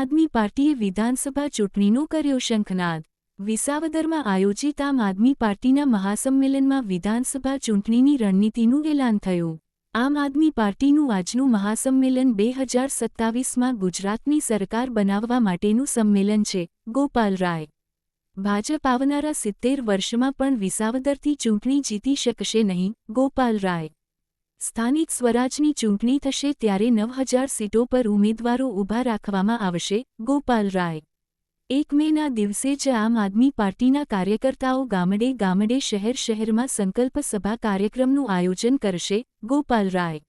આદમી પાર્ટીએ વિધાનસભા ચૂંટણીનો કર્યો શંખનાદ. વિસાવદરમાં આયોજિત આમ આદમી પાર્ટીના મહાસંમેલનમાં વિધાનસભા ચૂંટણીની રણનીતિનું એલાન થયું. આમ આદમી પાર્ટીનું આજનું મહાસંમેલન બે હજાર સત્તાવીસમાં ગુજરાતની સરકાર બનાવવા માટેનું સંમેલન છે, ગોપાલ રાય. ભાજપ આવનારા સિત્તેર વર્ષમાં પણ વિસાવદરથી ચૂંટણી જીતી શકશે નહીં, ગોપાલ રાય. સ્થાનિક સ્વરાજની ચૂંટણી થશે ત્યારે નવ હજાર સીટો પર ઉમેદવારો ઊભા રાખવામાં આવશે, ગોપાલ રાય. એક મેના દિવસે જ આમ આદમી પાર્ટીના કાર્યકર્તાઓ ગામડે ગામડે શહેર શહેરમાં સંકલ્પ સભા કાર્યક્રમનું આયોજન કરશે, ગોપાલ રાય.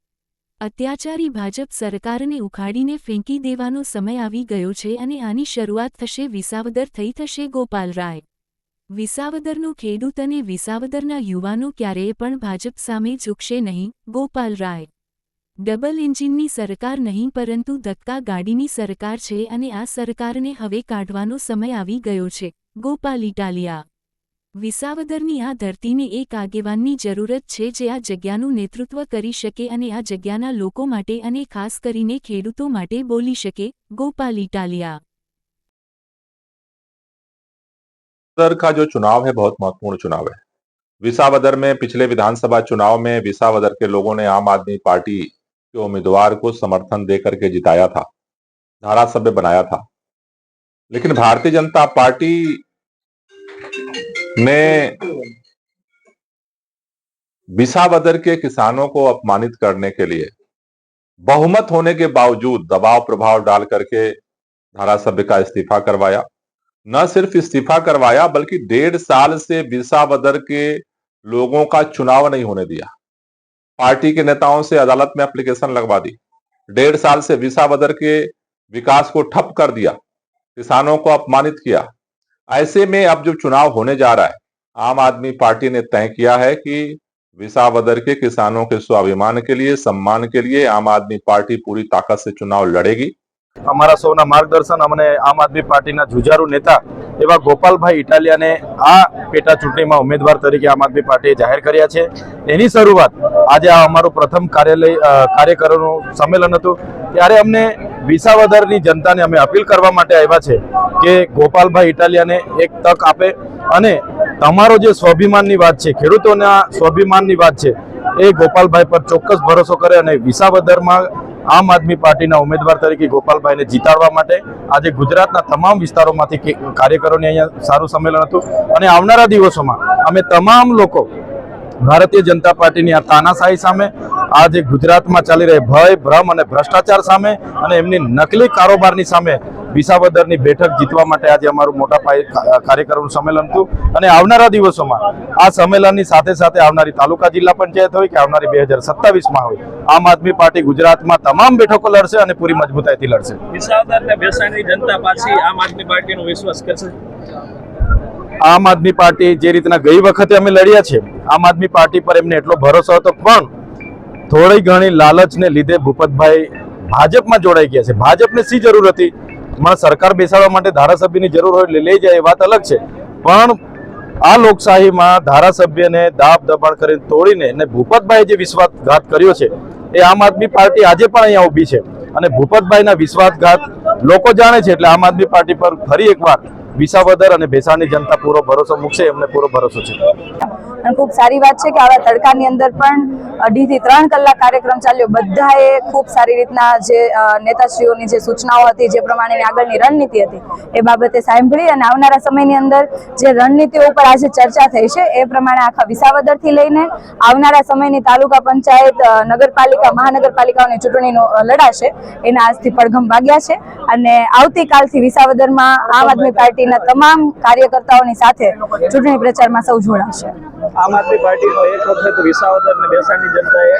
અત્યાચારી ભાજપ સરકારને ઉખાડીને ફેંકી દેવાનો સમય આવી ગયો છે અને આની શરૂઆત થશે વિસાવદર થઈ થશે ગોપાલ રાય. વિસાવદરનો ખેડૂત અને વિસાવદરના યુવાનો ક્યારેય પણ ભાજપ સામે ઝૂકશે નહીં. ગોપાલ રાય. ડબલ એન્જિનની સરકાર નહીં, પરંતુ ધક્કા ગાડીની સરકાર છે અને આ સરકારને હવે કાઢવાનો સમય આવી ગયો છે. ગોપાલ ઇટાલિયા. વિસાવદરની આ ધરતીને એક આગેવાનની જરૂરત છે જે આ જગ્યાનું નેતૃત્વ કરી શકે અને આ જગ્યાના લોકો માટે અને ખાસ કરીને ખેડૂતો માટે બોલી શકે. ગોપાલ ઇટાલિયા. विसावदर का जो चुनाव है, बहुत महत्वपूर्ण चुनाव है। विसावदर में पिछले विधानसभा चुनाव में विसावदर के लोगों ने आम आदमी पार्टी के उम्मीदवार को समर्थन दे करके जिताया था, धारासभ्य बनाया था। लेकिन भारतीय जनता पार्टी ने विसावदर के किसानों को अपमानित करने के लिए बहुमत होने के बावजूद दबाव प्रभाव डाल करके धारासभ्य का इस्तीफा करवाया। न सिर्फ़ इस्तीफा करवाया, बल्कि डेढ़ साल से विसावदर के लोगों का चुनाव नहीं होने दिया। पार्टी के नेताओं से अदालत में एप्लीकेशन लगवा दी। डेढ़ साल से विसावदर के विकास को ठप कर दिया। किसानों को अपमानित किया। ऐसे में अब जो चुनाव होने जा रहा है, आम आदमी पार्टी ने तय किया है कि विसावदर के किसानों के स्वाभिमान के लिए, सम्मान के लिए आम आदमी पार्टी पूरी ताकत से चुनाव लड़ेगी। અમારા સૌના માર્ગદર્શન અમને આમ આદમી પાર્ટીના જુજારુ નેતા એવા ગોપાલભાઈ ઇટાલિયાને આ પેટા ચૂંટણીમાં ઉમેદવાર તરીકે આમ આદમી પાર્ટીએ જાહેર કર્યા છે. એની શરૂઆત આજે આ અમારું પ્રથમ કાર્યાલય કાર્યકરોનું સંમેલન હતું. ત્યારે અમને વિસાવદરની જનતાને અમે અપીલ કરવા માટે આવ્યા છે કે ગોપાલભાઈ ઇટાલિયાને એક તક આપે અને તમારો જે સ્વાભિમાનની વાત છે, ખેડૂતોના સ્વાભિમાનની વાત છે એ ગોપાલભાઈ પર ચોક્કસ ભરોસો કરે અને વિસાવદરમાં આમ આદમી પાર્ટીના ઉમેદવાર તરીકે ગોપાલભાઈને જીતાડવા માટે આજે ગુજરાતના તમામ વિસ્તારોમાંથી કાર્યકરોને અહીંયા સારું સંમેલન હતું. અને આવનારા દિવસોમાં અમે તમામ લોકો ભારતીય જનતા પાર્ટીની આ તાનાશાહી સામે, આ જે ગુજરાતમાં ચાલી રહી ભય, ભ્રમ અને ભ્રષ્ટાચાર સામે અને એમની નકલી કારોબારની સામે વિસાવદરની બેઠક જીતવા માટે આજે અમારું મોટા પાયે કાર્યકરોનું સંમેલન હતું અને આવનારા દિવસોમાં આ સંમેલનની સાથે સાથે આવનારી તાલુકા જિલ્લા પંચાયત હોય કે આવનારી બે હજાર સત્તાવીસમાં હોય આમ આદમી પાર્ટી ગુજરાતમાં તમામ બેઠકો લડશે અને પૂરી મજબૂતાઈથી લડશે. વિસાવદર ને જનતા પાછી આમ આદમી પાર્ટીનો વિશ્વાસ કરશે? આમ આદમી પાર્ટી જે રીતના ગઈ વખતે અમે લડ્યા છે આમ આદમી પાર્ટી પર એમને એટલો ભરોસો હતો પણ થોડી ઘણી લાલચને લીધે ભૂપતભાઈ ભાજપમાં જોડાઈ ગયા છે. ભાજપને શી જરૂર હતી? મને સરકાર બેસાડવા માટે ધારાસભ્યની જરૂર હોય લઈ જાય એ વાત અલગ છે. પણ આ લોકશાહીમાં ધારાસભ્યને દાબ દબાણ કરીને તોડીને અને ભૂપતભાઈએ જે વિશ્વાસઘાત કર્યો છે, એ આમ આદમી પાર્ટી આજે પણ અહીંયા ઊભી છે. અને ભૂપતભાઈના વિશ્વાસઘાત લોકો જાણે છે એટલે આમ આદમી પાર્ટી પર ફરી એકવાર વિસાવદર અને ભેસાણની જનતા પૂરો ભરોસો મૂકશે, એમને પૂરો ભરોસો છે. અને ખૂબ સારી વાત છે કે આવા તડકાની અંદર પણ અઢીથી ત્રણ કલાક કાર્યક્રમ ચાલ્યો. બધાએ ખૂબ સારી રીતના જે નેતાશ્રીઓની જે સૂચનાઓ હતી, જે પ્રમાણેની આગળની રણનીતિ હતી, એ બાબતે સાંભળી અને આવનારા સમયની અંદર જે રણનીતિઓ ઉપર આજે ચર્ચા થઈ છે, એ પ્રમાણે આખા વિસાવદરથી લઈને આવનારા સમયની તાલુકા પંચાયત નગરપાલિકા, મહાનગરપાલિકાઓની ચૂંટણીનો લડાશે, એના આજથી પડઘમ વાગ્યા છે. અને આવતીકાલથી વિસાવદરમાં આમ આદમી પાર્ટીના તમામ કાર્યકર્તાઓની સાથે ચૂંટણી પ્રચારમાં સૌ જોડાશે. આમ આદમી પાર્ટીનો એક વખત વિસાવદર અને બેસાણની જનતાએ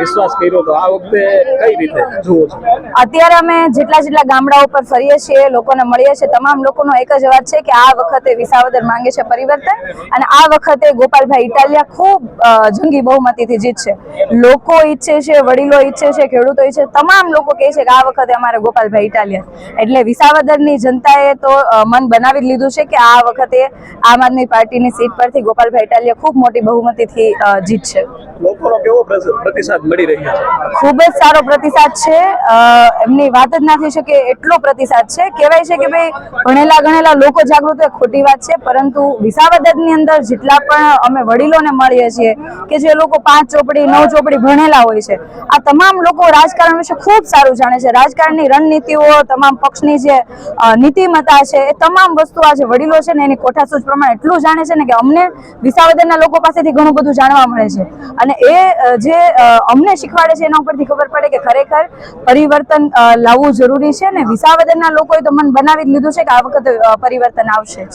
વિશ્વાસ કર્યો તો આ વખતે કઈ રીતે જુઓ છો? અત્યારે અમે જેટલા જેટલા ગામડાઓ પર ફરીએ છીએ લોકોને મળીએ છીએ તમામ લોકોનો એક જ અવાજ છે કે આ વખતે વિસાવદર માંગે છે પરિવર્તન અને આ વખતે ગોપાલભાઈ ઇટાલિયા ખૂબ જંગી બહુમતીથી જીતશે લોકો ઈચ્છે છે વડીલો ઈચ્છે છે ખેડૂતો ઈચ્છે તમામ લોકો કહે છે કે આ વખતે અમારે ગોપાલભાઈ ઇટાલિયા. એટલે વિસાવદરની જનતાએ તો મન બનાવી લીધું છે કે આ વખતે આમ આદમી પાર્ટીની સીટ પરથી ગોપાલભાઈ ઇટાલિયા ખૂબ મોટી બહુમતીથી જીતશે. લોકોનો કેવો પ્રતિસાદ મળી રહ્યો છે? ખૂબ જ સારો પ્રતિસાદ છે. એમની વાત જ ના થઈ શકે એટલો પ્રતિસાદ છે. કહેવાય છે કે ભાઈ, ભણેલા ગણેલા લોકો જાગૃત એ ખોટી વાત છે. પરંતુ વિસાવદરની અંદર જેટલા પણ અમે વડીલોને મળીએ છીએ કે જે લોકો પાંચ ચોપડી, નવ ચોપડી ભણેલા હોય છે, આ તમામ લોકો રાજકારણ વિશે ખૂબ સારું જાણે છે. રાજકારણની રણનીતિઓ, તમામ પક્ષની જે નીતિમત્તા છે, એ તમામ વસ્તુ આ જે વડીલો છે ને એની કોઠાસૂઝ પ્રમાણે એટલું જાણે છે ને કે અમને વિસાવદરના લોકો પાસેથી ઘણું બધું જાણવા મળે છે. અને એ જે અમને શીખવાડે છે એના ઉપરથી ખબર પડે કે ખરેખર પરિવર્તન લાવવું જરૂરી છે ને વિસાવદરના લોકોએ તો મન બનાવી લીધું છે કે આ વખતે પરિવર્તન આવશે